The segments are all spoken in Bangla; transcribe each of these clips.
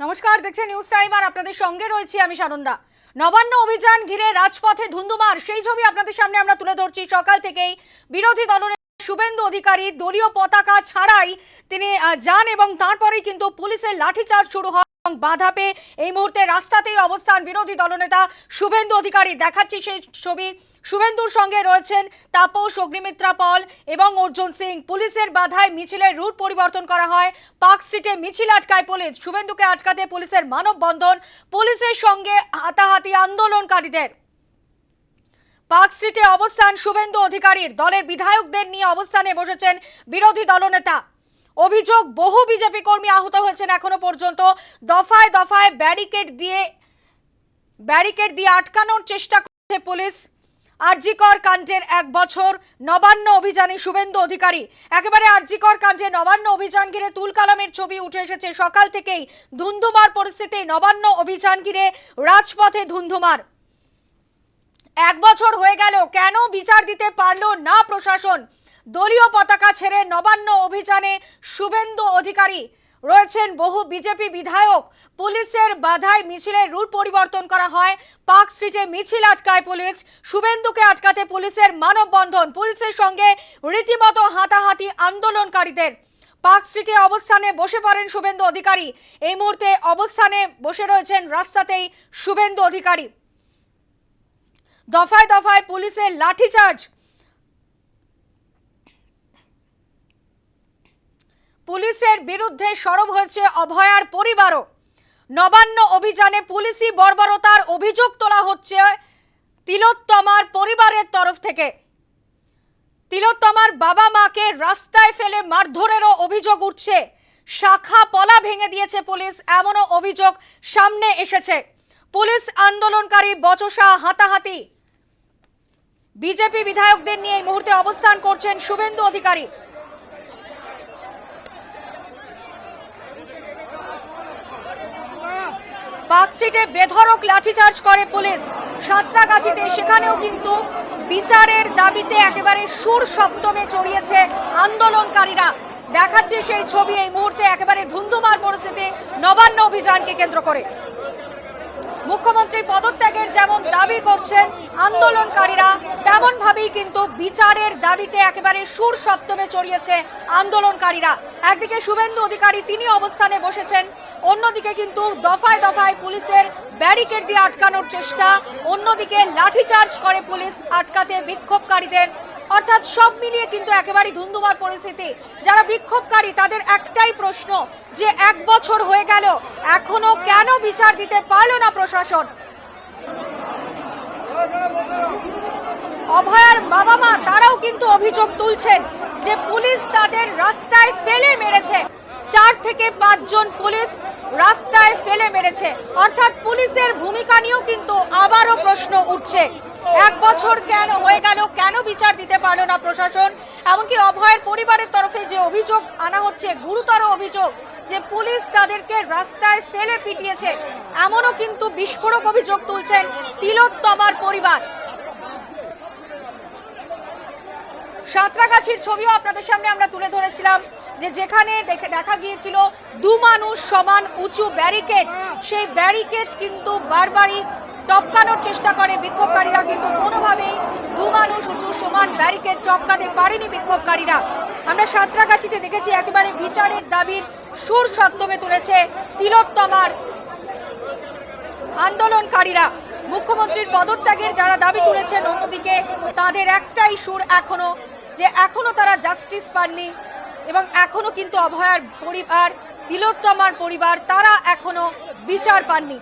নমস্কার, দেখছেন নিউজ টাইম আর আপনাদের সঙ্গে রয়েছি আমি সানন্দা। নবান্ন অভিযান ঘিরে রাজপথে ধুন্ধুমার, সেই ছবি আপনাদের সামনে আমরা তুলে ধরছি। সকাল থেকেই বিরোধী দলের শুভেন্দু অধিকারী দলীয় পতাকা ছাড়াই তিনি যান এবং তারপরেই কিন্তু পুলিশের লাঠিচার্জ শুরু হয়। বাধা পেয়ে এই মুহূর্তে রাস্তাতেই অবস্থান বিরোধী দলনেতা শুভেন্দু অধিকারী। দেখাচ্ছি সেই ছবি। শুভেন্দুর সঙ্গে রয়েছেন তাপস, অগ্নিমিত্রা পল এবং অর্জুন সিং। পুলিশের বাধায় মিছিলের রুট পরিবর্তন করা হয়। পার্ক স্ট্রিটে মিছিল আটকায় পুলিশ। শুভেন্দুকে আটকাতে পুলিশের মানববন্ধন। পুলিশের সঙ্গে হাতাহাতি আন্দোলনকারীদের। পার্ক স্ট্রিটে অবস্থান শুভেন্দু অধিকারীর। দলের বিধায়কদের নিয়ে অবস্থানে বসেছেন বিরোধী দলনেতা। অভিযোগ, বহু বিজেপি কর্মী আহত হয়েছেন এখনও পর্যন্ত। দফায় দফায় ব্যারিকেড দিয়ে ব্যারিকেড দিয়ে আটকানোর চেষ্টা করছে পুলিশ। আরজিকর কাণ্ডের এক বছর, নবান্ন অভিযানে শুভেন্দু অধিকারী। একেবারে আরজিকর কাণ্ডে নবান্ন অভিযান ঘিরে তুলকালামের ছবি উঠে এসেছে। সকাল থেকেই ধুন্ধুমার পরিস্থিতি, নবান্ন অভিযান ঘিরে রাজপথে ধুন্ধুমার। এক বছর হয়ে গেল, কেন বিচার দিতে পারল না প্রশাসন? দলীয় পতাকা ছেড়ে নবান্ন অভিযানে শুভেন্দু অধিকারী রয়েছেন বহু বিজেপি বিধায়ক। পুলিশের বাধায় মিছিলের রুট পরিবর্তন করা হয়। পার্ক স্ট্রিটে মিছিল আটকায় পুলিশ। শুভেন্দুকে আটকাতে পুলিশের মানববন্ধন। পুলিশের সঙ্গে রীতিমতো হাতাহাতি আন্দোলনকারীদের। পার্ক স্ট্রিটে অবস্থানে বসে পড়েন শুভেন্দু অধিকারী। এই মুহূর্তে অবস্থানে বসে রয়েছেন রাস্তাতেই শুভেন্দু অধিকারী। দফায় দফায় পুলিশের লাঠিচার্জ। পুলিশের বিরুদ্ধে সরব হয়েছে অভয়ার পরিবারও। নবান্ন অভিযানে পুলিশি বর্বরতার অভিযোগ তোলা হচ্ছে তিলোত্তমার পরিবারের তরফ থেকে। তিলোত্তমার বাবা মাকে রাস্তায় ফেলে মারধরেরও অভিযোগ উঠছে। শাখা পলা ভেঙে দিয়েছে পুলিশ, এমনও অভিযোগ সামনে এসেছে। পুলিশ আন্দোলনকারী বচসা হাতাহাতি। বিজেপি বিধায়কদের নিয়ে এই মুহূর্তে অবস্থান করছেন শুভেন্দু অধিকারী। পার্কস্ট্রিটে বেধড়ক লাঠিচার্জ করে পুলিশ। সাঁতরাগাছিতে সেখানেও কিন্তু বিচারের দাবিতে একেবারে সুর সপ্তমে চড়িয়েছে আন্দোলনকারীরা। দেখাচ্ছে সেই ছবি এই মুহূর্তে একেবারে ধুন্ধুমার পরিস্থিতি, নবান্ন অভিযানকে কেন্দ্র করে। মুখ্যমন্ত্রী পদত্যাগের যেমন দাবি করছেন আন্দোলনকারীরা তেমন ভাবেই কিন্তু বিচারের দাবিতে একেবারে সুর সপ্তমে চড়িয়েছে আন্দোলনকারীরা। একদিকে শুভেন্দু অধিকারী তিনি অবস্থানে বসেছেন, অন্যদিকে কিন্তু দফায় দফায় পুলিশের ব্যারিকেড দিয়ে আটকানোর চেষ্টা, অন্যদিকে লাঠিচার্জ করে পুলিশ আটকাতে বিক্ষোভকারীদের অর্থাৎ সব মিলিয়ে কিন্তু একেবারে ধুন্ধুমার পরিস্থিতি। যারা বিক্ষোভকারী, তাদের একটাই প্রশ্ন, যে এক বছর হয়ে গেল, এখনও কেন বিচার দিতে পারল না প্রশাসন? অভয়ার বাবা মা তারাও কিন্তু অভিযোগ তুলছেন যে পুলিশ তাদের রাস্তায় ফেলে মেরেছে। চার থেকে পাঁচজন পুলিশ রাস্তায় ফেলে মেরেছে। অর্থাৎ পুলিশের ভূমিকা নিয়েও কিন্তু আবারও প্রশ্ন উঠছে। এক বছর কেন হয়ে গেল? কেন বিচার দিতে পারল না প্রশাসন? এমনকি অভয়ের পরিবারের তরফে যে অভিযোগ আনা হচ্ছে, গুরুতর অভিযোগ, যে পুলিশ তাদেরকে রাস্তায় ফেলে পিটিয়েছে, এমনও কিন্তু বিস্ফোরক অভিযোগ তুলছেন তিলোত্তমার পরিবার। সাঁতরাগাছির ছবিও আপনাদের সামনে আমরা তুলে ধরেছিলাম, যে যেখানে দেখে- গিয়েছিল দু মানুষ সমান উঁচু ব্যারিকেড সেই ব্যারিকেড কিন্তু বারবারই টপকানোর চেষ্টা করে বিক্ষোভকারীরা, কিন্তু কোনোভাবেই দু মানুষ উঁচু সমান ব্যারিকেড টপকাতে পারেনি বিক্ষোভকারীরা। আমরা সাঁতরাগাছিতে দেখেছি, একেবারে বিচারের দাবির সুর সপ্তমে তুলেছে তিলোত্তমার আন্দোলনকারীরা। মুখ্যমন্ত্রীর পদত্যাগের যারা দাবি তুলেছেন, অন্যদিকে তাদের একটাই সুর এখনও, যে এখনও তারা জাস্টিস পাননি এবং এখনও কিন্তু অভয়ার পরিবার, তিলোত্তমার পরিবার, তারা এখনও বিচার পাননি।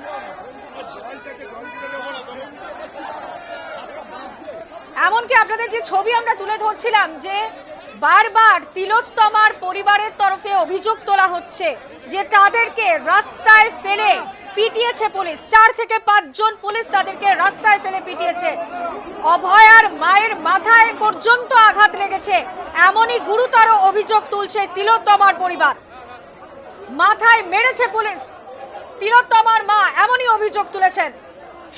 এমনকি আপনাদের যে ছবি আমরা তুলে ধরছিলাম যে বারবার তিলোত্তমার পরিবারের তরফে অভিযোগ তোলা হচ্ছে যে তাদেরকে রাস্তায় ফেলে পিটিয়েছে পুলিশ। চার থেকে পাঁচজন পুলিশ তাদেরকে রাস্তায় ফেলে পিটিয়েছে। অভয়ার মায়ের মাথায় পর্যন্ত আঘাত লেগেছে। এমনই গুরুতর অভিযোগ তুলছে তিলোত্তমার পরিবার। মাথায় মেরেছে পুলিশ। তিলোত্তমার মা এমনই অভিযোগ তুলেছেন।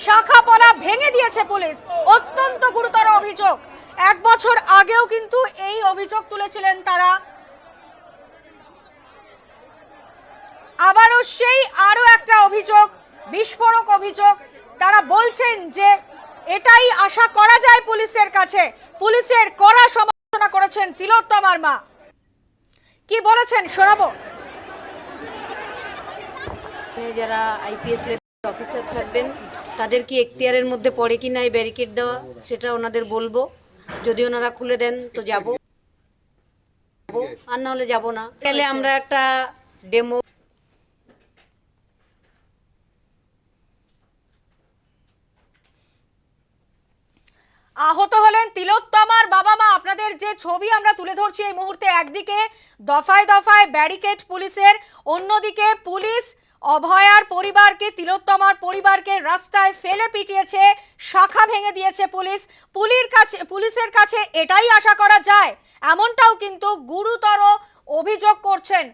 শাখা পলা ভেঙে দিয়েছে পুলিশ। অত্যন্ত গুরুতর অভিযোগ। এক বছর আগেও কিন্তু এই অভিযোগ তুলেছিলেন তারা। আবারও সেই আরও একটা অভিযোগ, বিস্ফোরক অভিযোগ। তারা বলছেন যে এটাই আশা করা যায় পুলিশের কাছে। পুলিশের কড়া সমালোচনা করেছেন তিলোত্তমার মা কি বলেছেন শোনাবো? যারা আইপিএস অফিসার থাকবেন তাদের কি এখতিয়ারের মধ্যে পড়ে কি না এই ব্যারিকেড দেওয়া, সেটা ওনাদের বলব। যদি ওনারা খুলে দেন তো যাব। আর না হলে যাব না। তাহলে আমরা একটা ডেমো আহত হলেন তিলোত্তমার বাবা মা আপনাদের যে ছবি আমরা তুলে ধরছি এই মুহূর্তে একদিকে দফায় দফায় ব্যারিকেড পুলিশের, অন্যদিকে পুলিশ অভয়ার পরিবারকে, তিলোত্তমার পরিবারকে রাস্তায় ফেলে পিটিয়েছে, শাখা ভেঙে দিয়েছে পুলিশ। পুলির কাছে, পুলিশের কাছে এটাই আশা করা যায়, এমনটাও কিন্তু গুরুতর অভিযোগ করছেন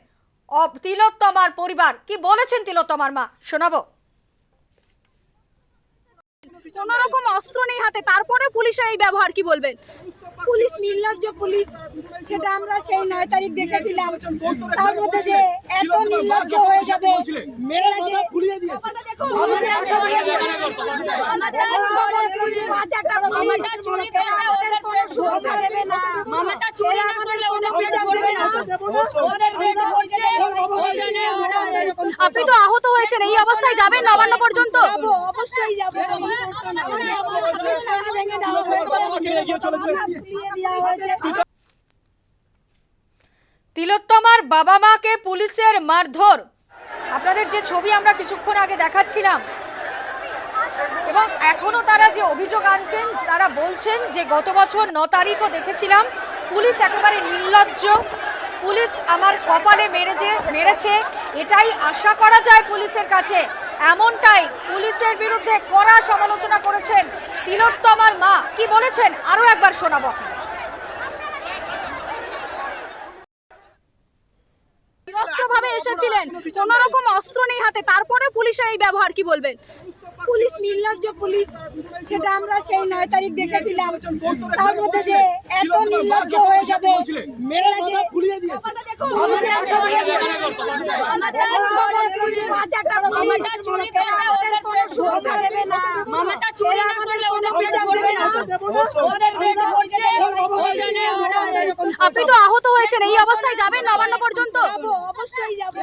তিলোত্তমার পরিবার। কি বলেছেন তিলোত্তমার মা? শোনাবো। কোন রকম অস্ত্র নেই হাতে তারপরে পুলিশের এই ব্যবহার কি বলবেন? পুলিশ নির্লজ্জ পুলিশ সেটা আমরা সেই নয় তারিখ দেখেছিলাম। তার মধ্যে যে এত নির্লজ্জ হয়ে যাবে মেরে কথা ফুলিয়ে দিয়েছে। আপনি তো আহত হয়েছেন এই অবস্থায় যাবেন নবান্ন পর্যন্ত? অবশ্যই যাব। তিলোত্তমার বাবা মাকে পুলিশের মারধর। আপনাদের যে ছবি আমরা কিছুক্ষণ আগে দেখাচ্ছিলাম, এবং এখনও তারা যে অভিযোগ আনছেন, তারা বলছেন যে গত বছর ন তারিখও দেখেছিলাম, পুলিশ একেবারে নির্লজ্জ। পুলিশ আমার কপালে মেরে যে মেরেছে, এটাই আশা করা যায় পুলিশের কাছে। এমনটাই পুলিশের বিরুদ্ধে কড়া সমালোচনা করেছেন তিলোত্তমার মা কি বলেছেন আরও একবার শোনাবো আপনাদের। ভাবে এসেছিলেন? কোন রকম অস্ত্র নেই হাতে তারপরে পুলিশের এই ব্যবহার কি বলবেন? পুলিশ নির্লজ্জ পুলিশ সেটা আমরা সেই নয় তারিখ দেখেছিলাম। তার মধ্যে যে এত নির্লজ্জ হয়ে যাবে মেরে কথা ফুলিয়ে দিয়েছে। আপনি তো আহত হয়েছেন। এই অবস্থায় যাবেন নবান্ন পর্যন্ত? অবশ্যই যাব।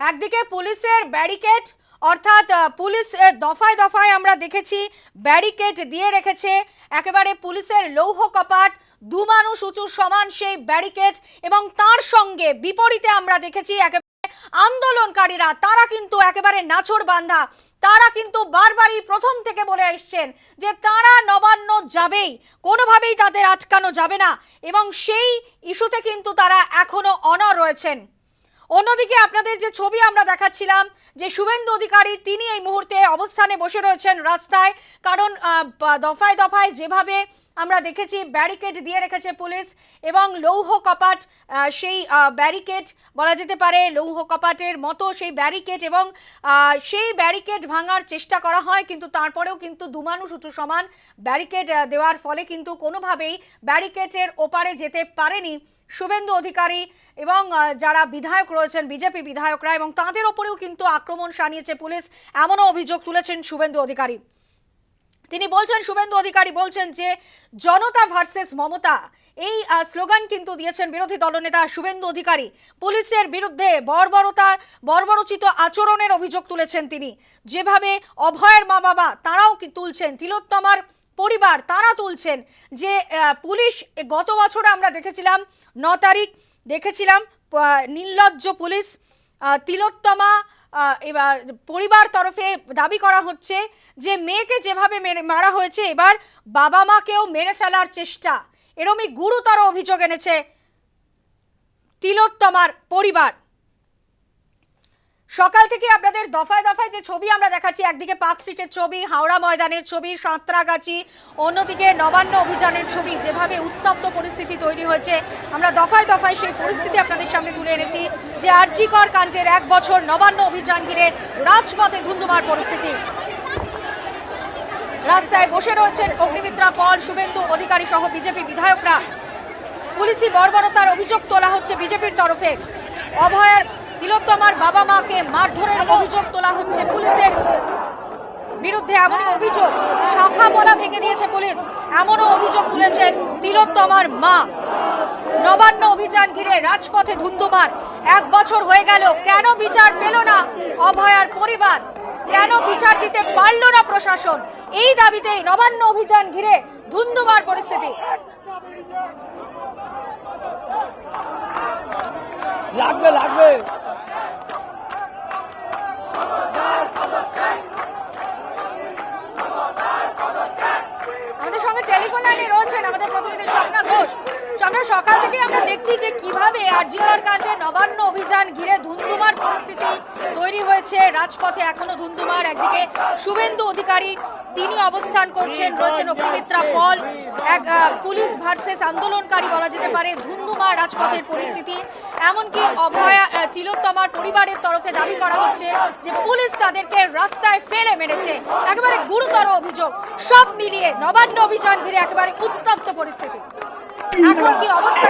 একদিকে পুলিশের ব্যারিকেড অর্থাৎ পুলিশ দফায় দফায় আমরা দেখেছি ব্যারিকেড দিয়ে রেখেছে। একেবারে পুলিশের লৌহ কপাট দু মানুষ উঁচু সমান সেই ব্যারিকেড এবং তার সঙ্গে বিপরীতে আমরা দেখেছি একেবারে আন্দোলনকারীরা। তারা কিন্তু একেবারে নাছর বান্ধা। তারা কিন্তু বারবারই প্রথম থেকে বলে আসছেন যে তারা নবান্ন যাবেই, কোনোভাবেই তাদের আটকানো যাবে না এবং সেই ইস্যুতে কিন্তু তারা এখনও অনর রয়েছেন। অন্যদিকে আপনাদের যে ছবি আমরা দেখাচ্ছিলাম, যে শুভেন্দু অধিকারী, তিনি এই মুহূর্তে অবস্থানে বসে রয়েছেন রাস্তায়, কারণ দফায় দফায় যেভাবে আমরা দেখেছি ব্যারিকেড দিয়ে রেখেছে পুলিশ এবং লৌহ কপাট সেই ব্যারিকেড বলা যেতে পারে, লৌহ কপাটের মতো সেই ব্যারিকেড এবং সেই ব্যারিকেড ভাঙার চেষ্টা করা হয়, কিন্তু তারপরেও কিন্তু দু মানুষ উঁচু সমান ব্যারিকেড দেওয়ার ফলে কিন্তু কোনোভাবেই ব্যারিকেডের ওপারে যেতে পারেনি শুভেন্দু অধিকারী এবং যারা বিধায়ক রয়েছেন, বিজেপি বিধায়করা এবং তাদের ওপরেও কিন্তু আক্রমণ সানিয়েছে পুলিশ, এমনও অভিযোগ তুলেছেন শুভেন্দু অধিকারী। তিনি বলছেন, শুভেন্দু অধিকারী বলছেন যে জনতা ভার্সেস মমতা, এই স্লোগান কিন্তু দিয়েছেন বিরোধী দলনেতা শুভেন্দু অধিকারী। পুলিশের বিরুদ্ধে বর্বরতার বর্বরচিত আচরণের অভিযোগ তুলেছেন তিনি। যেভাবে অভয়ের মা বাবা, তারাও কি তুলছেন, তিলোত্তমার পরিবার তারা তুলছেন যে পুলিশ গত বছরে আমরা দেখেছিলাম, ন তারিখ, দেখেছিলাম নির্লজ্জ পুলিশ তিলোত্তমা এবার পরিবার তরফে দাবি করা হচ্ছে যে মেয়েকে যেভাবে মেরে, মারা হয়েছে, এবার বাবা মাকেও মেরে ফেলার চেষ্টা। এরমই গুরুতর অভিযোগ এনেছে তিলোত্তমার পরিবার। সকাল থেকে আপনাদের দফায় দফায় যে ছবি আমরা দেখাচ্ছি, একদিকে পার্ক স্ট্রিটের ছবি, হাওড়া ময়দানের ছবি, সাঁতরাগাছি, অন্যদিকে নবান্ন অভিযানের ছবি, যেভাবে উত্তপ্ত পরিস্থিতি তৈরি হয়েছে। আমরা দফায় দফায় সেই পরিস্থিতি আপনাদের সামনে তুলে এনেছি যে আরজিকর কাণ্ডের এক বছর নবান্ন অভিযান ঘিরে রাজপথে ধুন্ধুমার পরিস্থিতি। রাস্তায় বসে রয়েছেন অগ্নিমিত্রা পল, শুভেন্দু অধিকারী সহ বিজেপি বিধায়করা। পুলিশি বর্বরতার অভিযোগ তোলা হচ্ছে বিজেপির তরফে। অভয়ার তিলোত্তমার বাবা মাকে মারধরের অভিযোগ তোলা হচ্ছে পুলিশের বিরুদ্ধে এমনই অভিযোগ। শাখা বলা ভেঙে দিয়েছে পুলিশ। এমনও অভিযোগ তুলেছেন তিলোত্তমার মা। নবান্ন অভিযান ঘিরে রাজপথে ধুন্ধুমার এক বছর হয়ে গেল, কেন বিচার পেল না অভয়ার পরিবার? কেন বিচার দিতে পারল না প্রশাসন? এই দাবিতেই নবান্ন অভিযান ঘিরে ধুন্ধুমার পরিস্থিতি। লাগবে লাগবে। আমাদের সঙ্গে টেলিফোন লাইনে রয়েছেন আমাদের প্রতিনিধি স্বপ্না ঘোষ। স্বপ্না, সকাল থেকে আমরা দেখছি যে কীভাবে আরজিকর কাণ্ডে নবান্ন অভিযান ঘিরে ধুন্ধুমার পরিস্থিতি তৈরি হয়েছে। রাজপথে এখনও ধুন্ধুমার একদিকে শুভেন্দু অধিকারী, তিনি অবস্থান করছেন, রয়েছেন অগ্নিমিত্রা পল। এক পুলিশ ভার্সেস আন্দোলনকারী বলা যেতে পারে ধুন্ধুমার রাজপথের পরিস্থিতি। এমনকি অভয়া তিলোত্তমার পরিবারের তরফে দাবি করা হচ্ছে যে পুলিশ তাদেরকে রাস্তায় ফেলে মেরেছে। একেবারে গুরুতর অভিযোগ। সব মিলিয়ে নবান্ন অভিযান ঘিরে একেবারে উত্তপ্ত পরিস্থিতি। এখন কি অবস্থা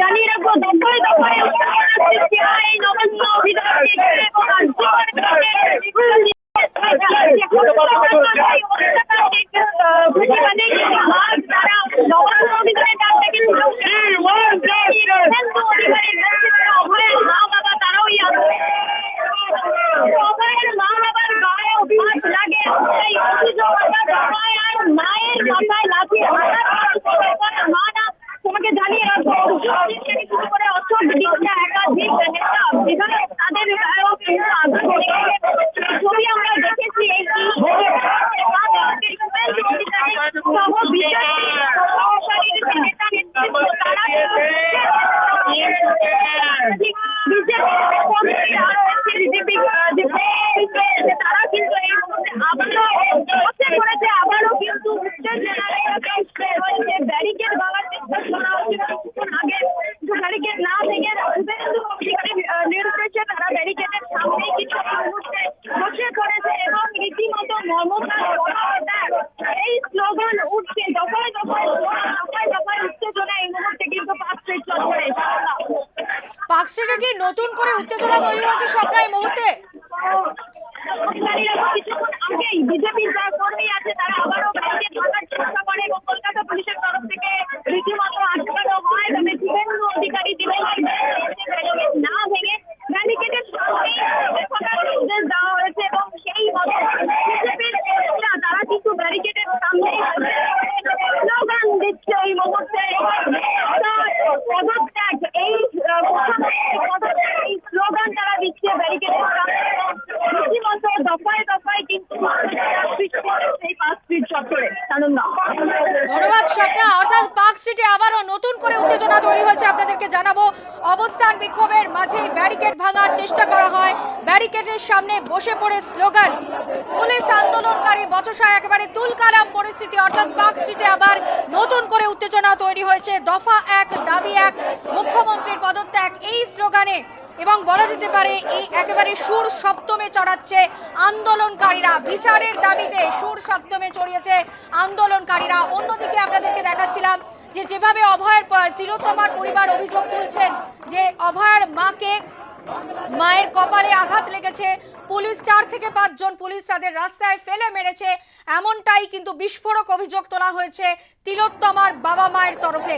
জানিয়ে রাখব দফায় দফায় এই নবান্ন অভিযানকে ঘিরে এবং মায়ের মাথায় লাফিয়ে মা না তোমাকে জানিয়ে রাখব শুরু করে অশোক দিকটা একাধিক নেতা যেখানে তাদের গায়েও কিন্তু আঘাত লেগেছে। ছবি আমরা দেখেছি এই সহ বিজেপি সহকারীর যে নেতা নেতৃত্ব তারা বিজেপি কর্মীরা রয়েছে বিজেপি যে তারা কিন্তু এই মুহূর্তে আবারও বসে পড়েছে আবারও কিন্তু উত্তেজনায় রয়েছে ব্যারিকেড ভাঙার চেষ্টা করা হচ্ছে কিছুক্ষণ আগে ব্যারিকেড না ভেঙে শুভেন্দু অধিকারী আহ, নির্দেশে তারা ব্যারিকেডের সামনে কিছু মুহূর্তে বসে পড়েছে এবং মমতা এই স্লোগান উঠছে দফায় দফায় দফায় দফায় উত্তেজনা এই মুহূর্তে কিন্তু পাঁচ ফিট চত্বরে স্ট্রিটে কি নতুন করে উত্তেজনা তৈরি হয়েছে স্বপ্না মুহূর্তে কর্মচারীরা কিছুক্ষণ আগেই বিজেপির যারা কর্মী আছে তারা আবারও ব্যারিকেড ভাঙার চেষ্টা করে এবং কলকাতা পুলিশের তরফ থেকে রীতিমতো আটকানো হয় তবে শুভেন্দু অধিকারী দিনের ব্যারিকেড না ভেঙে ব্যারিকেডের সামনেই থাকার নির্দেশ দেওয়া হয়েছে এবং সেই মতো বিজেপির কর্মীরা তারা কিন্তু ব্যারিকেডের সামনে স্লোগান দিচ্ছে এই মুহূর্তে পদত্যাগ এই স্লোগান তারা দিচ্ছে ব্যারিকেডের রীতিমতো দফায় দফায় কিন্তু ধন্যবাদ স্বপ্না অর্থাৎ পার্ক স্ট্রিটে আবারও নতুন করে উত্তেজনা তৈরি হয়েছে। আপনাদেরকে জানাব, অবস্থান বিক্ষোভের মাঝে ব্যারিকেড ভাঙার চেষ্টা করা হয়। ব্যারিকেডের সামনে বসে পড়ে স্লোগান পুলিশ আন্দোলনকারী বচসা একেবারে তুলকালাম পরিস্থিতি। অর্থাৎ পার্ক স্ট্রিটে আবার উত্তেজনা তৈরি হয়েছে। দফা এক, দাবি এক, মুখ্যমন্ত্রীর পদত্যাগ এই স্লোগানে। এবং বলা যেতে পারে, এই একেবারে সুর সপ্তমে চড়াচ্ছে আন্দোলনকারীরা। বিচারের দাবিতে সুর সপ্তমে চড়িয়েছে আন্দোলনকারীরা। অন্যদিকে আপনাদেরকে দেখাচ্ছিলাম যে যেভাবে অভয়ের তিলোত্তমার পরিবার অভিযোগ তুলছেন যে অভয়ের মাকে মায়ের কপালে আঘাত লেগেছে। পুলিশ চার থেকে পাঁচজন পুলিশ তাদের রাস্তায় ফেলে মেরেছে। এমনটাই কিন্তু বিস্ফোরক অভিযোগ তোলা হয়েছে তিলোত্তমার বাবা মায়ের তরফে।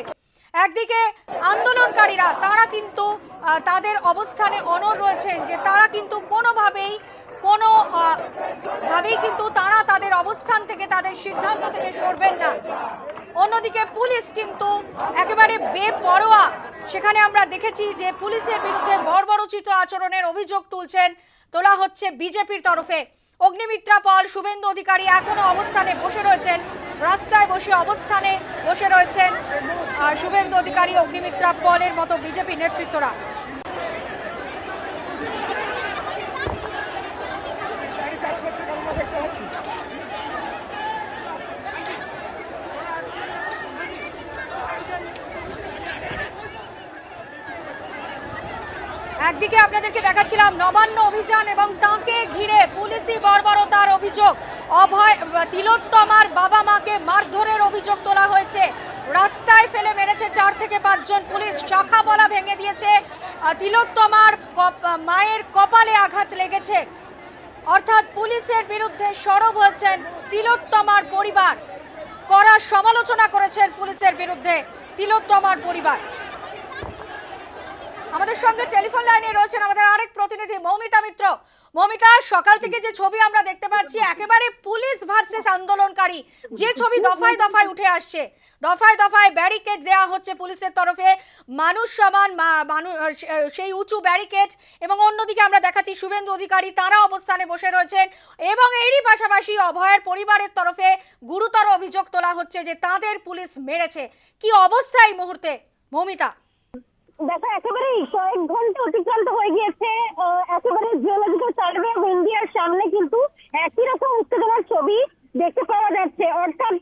একদিকে আন্দোলনকারীরা, তারা কিন্তু তাদের অবস্থানে অনড় রয়েছেন যে তারা কিন্তু কোনোভাবেই, কোনো ভাবেই কিন্তু তারা তাদের অবস্থান থেকে, তাদের সিদ্ধান্ত থেকে সরবেন না। অন্যদিকে পুলিশ কিন্তু একেবারে বেপরোয়া। সেখানে আমরা দেখেছি যে পুলিশের বিরুদ্ধে বর্বরচিত আচরণের অভিযোগ তুলছেন, তোলা হচ্ছে বিজেপির তরফে। অগ্নিমিত্রা পল, শুভেন্দু অধিকারী এখনও অবস্থানে বসে রয়েছেন। রাস্তায় বসে অবস্থানে বসে রয়েছেন শুভেন্দু অধিকারী, অগ্নিমিত্রা পলের মতো বিজেপি নেতৃত্বরা। একদিকে আপনাদেরকে দেখাচ্ছিলাম নবান্ন অভিযান এবং তাকে ঘিরে পুলিশি বর্বরতার অভিযোগ। অভয়, তিলোত্তমার বাবা মাকে মারধরের অভিযোগ তোলা হয়েছে। রাস্তায় ফেলে মেরেছে চার থেকে পাঁচজন পুলিশ। শাখা বলা ভেঙে দিয়েছে। তিলোত্তমার মায়ের কপালে আঘাত লেগেছে। অর্থাৎ পুলিশের বিরুদ্ধে সরব হয়েছেন তিলোত্তমার পরিবার। কড়া সমালোচনা করেছেন পুলিশের বিরুদ্ধে তিলোত্তমার পরিবার। আমাদের সঙ্গে টেলিফোন লাইনে রয়েছেন আমাদের আরেক প্রতিনিধি মৌমিতা মিত্র। মৌমিতা সকাল থেকে যে ছবি আমরা দেখতে পাচ্ছি একেবারে পুলিশ ভার্সেস আন্দোলনকারী। যে ছবি দফায় দফায় উঠে আসছে দফায় দফায় ব্যারিকেড দেওয়া হচ্ছে পুলিশের তরফে। মানুষ সমান মা- মানু- আহ, সেই উঁচু ব্যারিকেড এবং অন্যদিকে আমরা দেখাচ্ছি শুভেন্দু অধিকারী তারা অবস্থানে বসে রয়েছেন এবং এরই পাশাপাশি অভয়ের পরিবারের তরফে গুরুতর অভিযোগ তোলা হচ্ছে যে তাদের পুলিশ মেরেছে। কি অবস্থা এই মুহূর্তে? মৌমিতা। দেখো, একেবারেই কয়েক ঘণ্টা অতিক্রান্ত হয়ে গিয়েছে। একেবারে জিওলজিক্যাল সার্ভে অফ ইন্ডিয়ার সামনে কিন্তু একই রকম উত্তেজনার ছবি দেখতে পাওয়া যাচ্ছে। অর্থাৎ,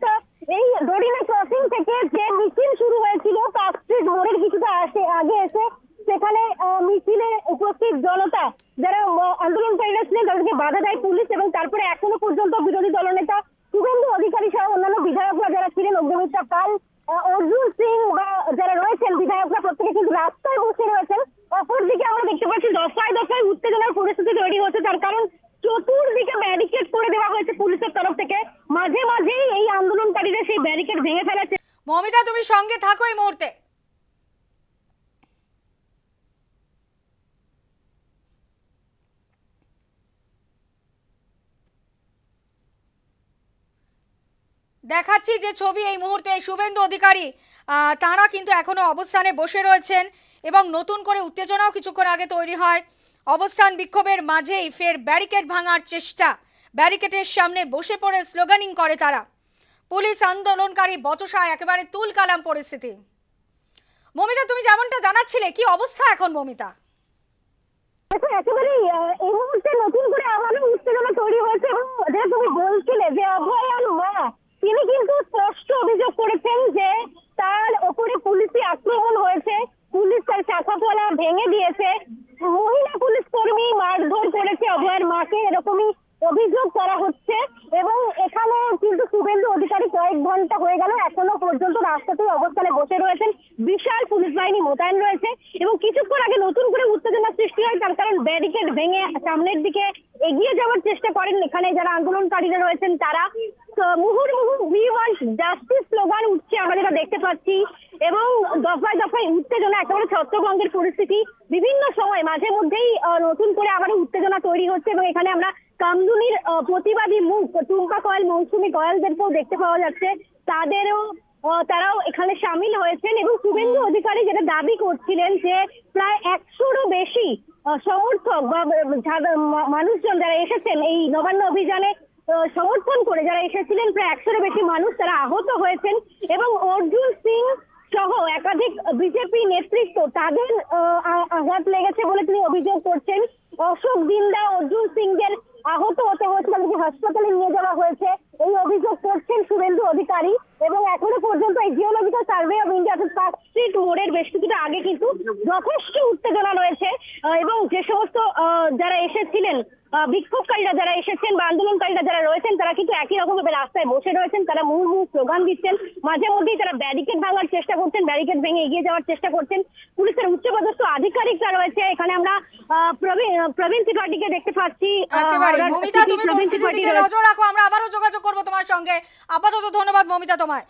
এই দড়িনা ক্রসিং থেকে যে মিছিল শুরু হয়েছিল পার্ক স্ট্রিট মোড়ের কিছুটা আসে আগে এসে সেখানে আহ, মিছিলে উপস্থিত জনতা যারা আহ, আন্দোলনকারীরা ছিলেন তাদেরকে বাধা দেয় পুলিশ এবং তারপরে এখনও পর্যন্ত বিরোধী দলনেতা শুভেন্দু অধিকারী সহ অন্যান্য বিধায়করা যারা ছিলেন অগ্নিমিত্রা পাল আহ, অর্জুন সিং বা যারা রয়েছেন বিধায়করা প্রত্যেকে কিন্তু রাস্তায় বসে রয়েছেন অপরদিকে আমরা দেখতে পাচ্ছি দফায় দফায় উত্তেজনার পরিস্থিতি তৈরি হচ্ছে তার কারণ চতুর্দিকে ব্যারিকেড করে দেওয়া হয়েছে পুলিশের তরফ থেকে মাঝে মাঝেই এই আন্দোলনকারীরা সেই ব্যারিকেড ভেঙে ফেলেছে মমিতা তুমি সঙ্গে থাকো এই মুহূর্তে দেখাচ্ছি যে ছবি এই মুহূর্তে শুভেন্দু অধিকারী তারা কিন্তু এখনও অবস্থানে বসে রয়েছেন এবং নতুন করে উত্তেজনাও কিছুক্ষণ আগে তৈরি হয়। অবস্থান বিক্ষোভের মাঝেই ফের ব্যারিকেড ভাঙার চেষ্টা। ব্যারিকেডের সামনে বসে পড়ে স্লোগানিং করে তারা। পুলিশ আন্দোলনকারী বচসায় একেবারে তুল কালাম পরিস্থিতি। মমিতা, তুমি যেমনটা জানাচ্ছিলে, কি অবস্থা এখন মমিতা? এই মুহূর্তে নতুন করে আবারও উত্তেজনা তৈরি হয়েছে এবং যেটা তুমি বলছিলে যে অভয়ান মা তিনি কিন্তু স্পষ্ট অভিযোগ করেছেন যে তার ওপরে পুলিশি আক্রমণ হয়েছে পুলিশ তার চাকাপলা ভেঙে দিয়েছে মহিলা পুলিশ কর্মী মারধর করেছে অভয়ের মাকে এরকমই অভিযোগ করা হচ্ছে এবং এখানে কিন্তু শুভেন্দু অধিকারী কয়েক ঘণ্টা হয়ে গেল এখনও পর্যন্ত রাস্তাতেই অবস্থানে বসে রয়েছেন বিশাল পুলিশ বাহিনী মোতায়েন রয়েছে এবং কিছুক্ষণ আগে নতুন করে উত্তেজনা সৃষ্টি হয় তার কারণ ব্যারিকেড ভেঙে সামনের দিকে এগিয়ে যাওয়ার চেষ্টা করেন এখানে যারা আন্দোলনকারীরা রয়েছেন তারা তো মুহুর্মুহু উই ওয়ান্ট জাস্টিস স্লোগান উঠছে আমরা যেটা দেখতে পাচ্ছি এবং দফায় দফায় একেবারে ছত্রভঙ্গের পরিস্থিতি বিভিন্ন সময় মাঝে মধ্যেই নতুন করে আবার উত্তেজনা তৈরি হচ্ছে এবং এখানে আমরা কামদুনির প্রতিবাদী মুখ টুম্পা কয়েল মৌসুমী কয়েলদেরকেও দেখতে পাওয়া যাচ্ছে। তাদেরও তারাও এখানে সামিল হয়েছেন এবং শুভেন্দু অধিকারী যেটা দাবি করছিলেন যে প্রায় একশোরও বেশি সমর্থক বা মানুষজন যারা এসেছেন এই নবান্ন অভিযানে সমর্থন করে যারা এসেছিলেন প্রায় একশোরও বেশি মানুষ তারা আহত হয়েছেন এবং অর্জুন সিং সহ একাধিক বিজেপি নেতৃত্ব তাদের আঘাত লেগেছে বলে তিনি অভিযোগ করছেন। অশোক দিন্দা অর্জুন সিংদের আহত হতে হয়েছে তাদেরকে হাসপাতালে নিয়ে যাওয়া হয়েছে। এই অভিযোগ করছেন শুভেন্দু অধিকারী এবং এখনও পর্যন্ত এই Geological Survey of India Park Street মোড়ের বেশ কিছুটা আগে কিন্তু যথেষ্ট উত্তেজনা রয়েছে এবং যে সমস্ত যারা এসেছিলেন বিক্ষোভকারীরা যারা এসেছেন বা আন্দোলনকারীরা যারা রয়েছেন তারা কিন্তু একই রকম ভাবে রাস্তায় বসে রয়েছেন। তারা মুহুর্মুহু স্লোগান দিচ্ছেন। মাঝে মধ্যেই তারা ব্যারিকেড ভাঙার চেষ্টা করছেন ব্যারিকেড ভেঙে এগিয়ে যাওয়ার চেষ্টা করছেন। পুলিশের উচ্চপদস্থ আধিকারিকরা রয়েছে। এখানে আমরা প্রবীণ ত্রিপাঠীকে দেখতে পাচ্ছি। মমিতা তুমি পরিস্থিতির দিকে নজর রাখো। আমরা আবারও যোগাযোগ করব তোমার সঙ্গে। আপাতত ধন্যবাদ মমিতা তোমায়।